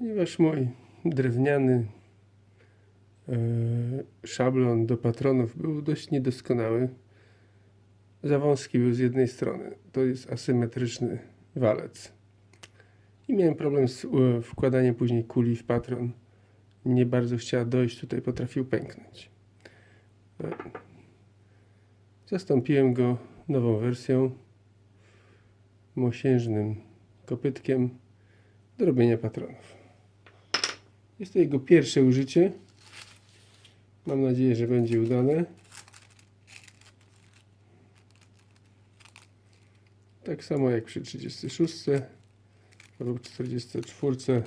Ponieważ mój drewniany e, szablon do patronów był dość niedoskonały, za wąski był z jednej strony. To jest asymetryczny walec. I miałem problem z e, wkładaniem później kuli w patron. Nie bardzo chciała dojść, tutaj potrafił pęknąć. E, Zastąpiłem go nową wersją, mosiężnym kopytkiem do robienia patronów. Jest to jego pierwsze użycie. Mam nadzieję, że będzie udane. Tak samo jak przy 36 lub 44 z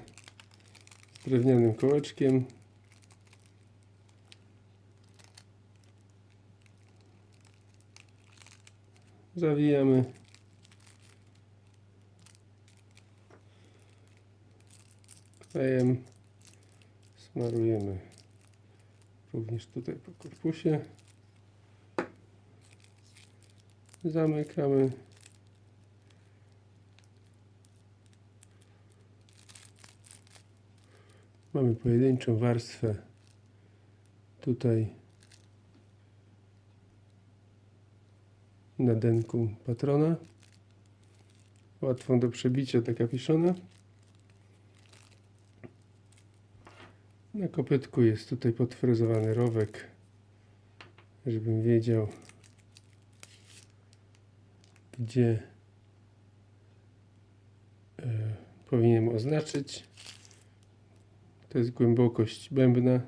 drewnianym kołeczkiem. Zawijamy. Klejem smarujemy również tutaj po korpusie. Zamykamy. Mamy pojedynczą warstwę tutaj na denku patrona. Łatwą do przebicia taka piszona. Na kopytku jest tutaj podfrezowany rowek, żebym wiedział, gdzie e, powinienem oznaczyć. To jest głębokość bębna.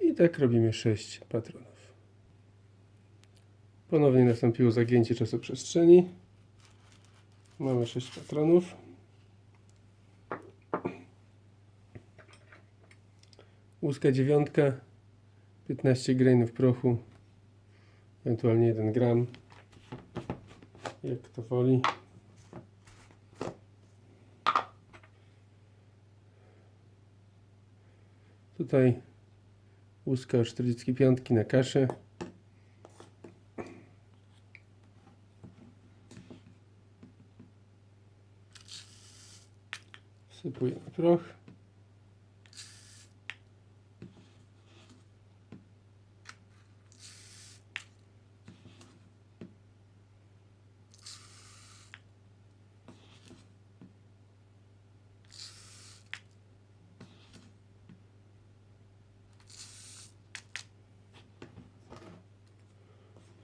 I tak robimy 6 patronów. Ponownie nastąpiło zagięcie czasoprzestrzeni. Mamy 6 patronów. Łuska dziewiątka, 15 grainów prochu, ewentualnie 1 gram, jak kto woli. Tutaj łuska 45 na kaszę. Wsypujemy proch.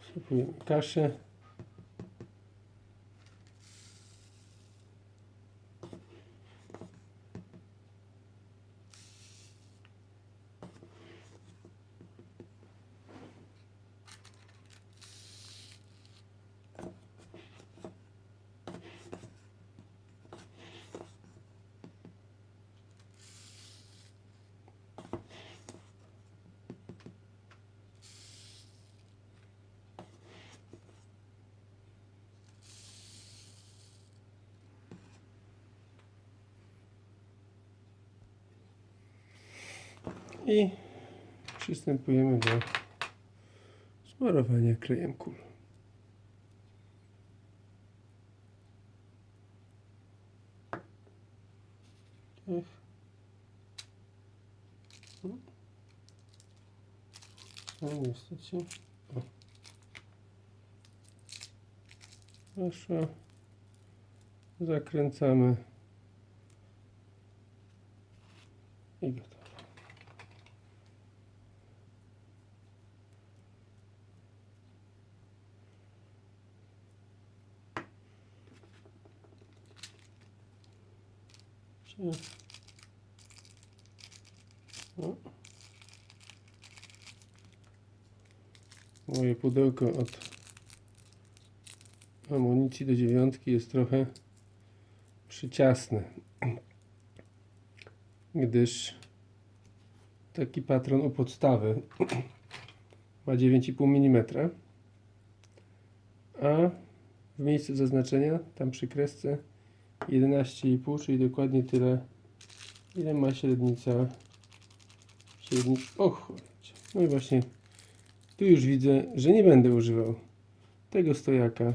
Wsypujemy kaszę. I przystępujemy do smarowania klejem kul. Tak. No niestety. Proszę. Zakręcamy. I gotowe. Czy- O. Moje pudełko od amunicji do dziewiątki jest trochę przyciasne, gdyż taki patron u podstawy ma 9,5 mm, a w miejscu zaznaczenia, tam przy kresce 11,5, czyli dokładnie tyle, ile ma średnica. Średnic... Och, no i właśnie tu już widzę, że nie będę używał tego stojaka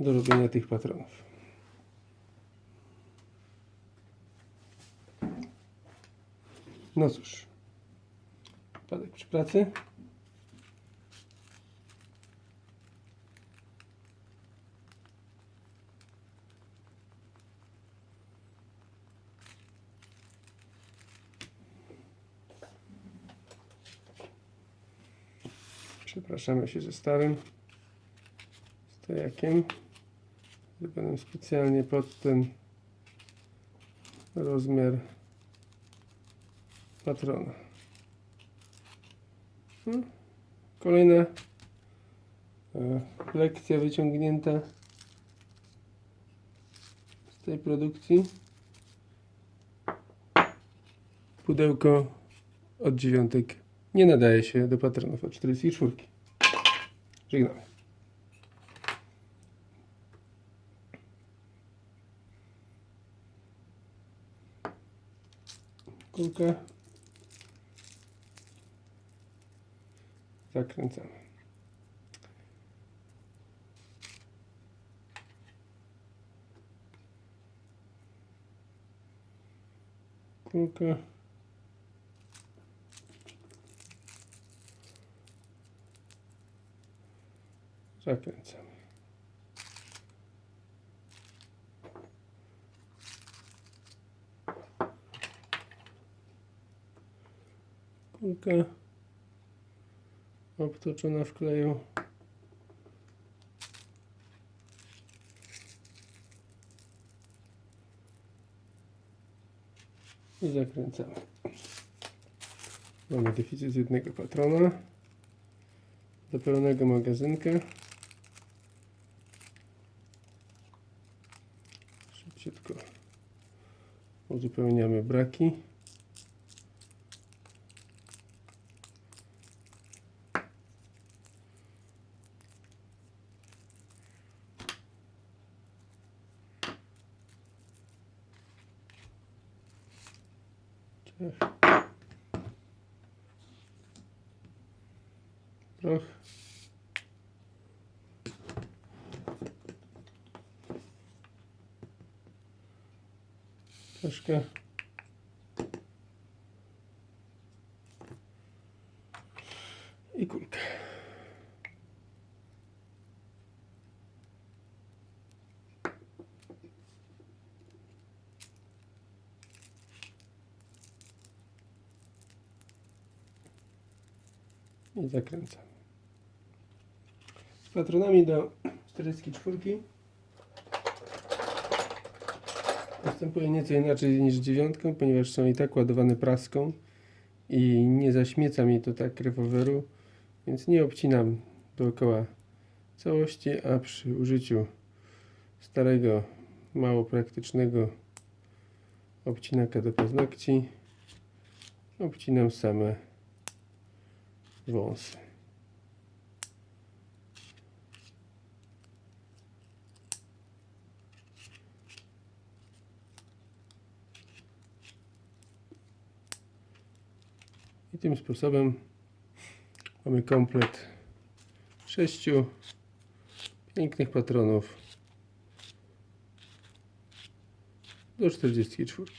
do robienia tych patronów. No cóż, przypadek przy pracy. Przepraszamy się ze starym stojakiem. Zrobionym specjalnie pod ten rozmiar patrona. No. Kolejna e, lekcja wyciągnięta z tej produkcji. Pudełko od dziewiątek nie nadaje się do patronów od 44. Żegnamy. Kulkę. Zakręcamy. Kulkę. Zakręcamy. Kulka obtoczona w kleju. I zakręcamy. Mamy deficyt jednego patrona do pełnego magazynka. Uzupełniamy braki. Proch. Troszkę. I kulkę. I zakręcam. Z patronami do 44 postępuję nieco inaczej niż dziewiątką, ponieważ są i tak ładowane praską i nie zaśmieca mi to tak rewoweru, więc nie obcinam dookoła całości, a przy użyciu starego, mało praktycznego obcinaka do paznokci obcinam same wąsy. I tym sposobem mamy komplet sześciu pięknych patronów do 44.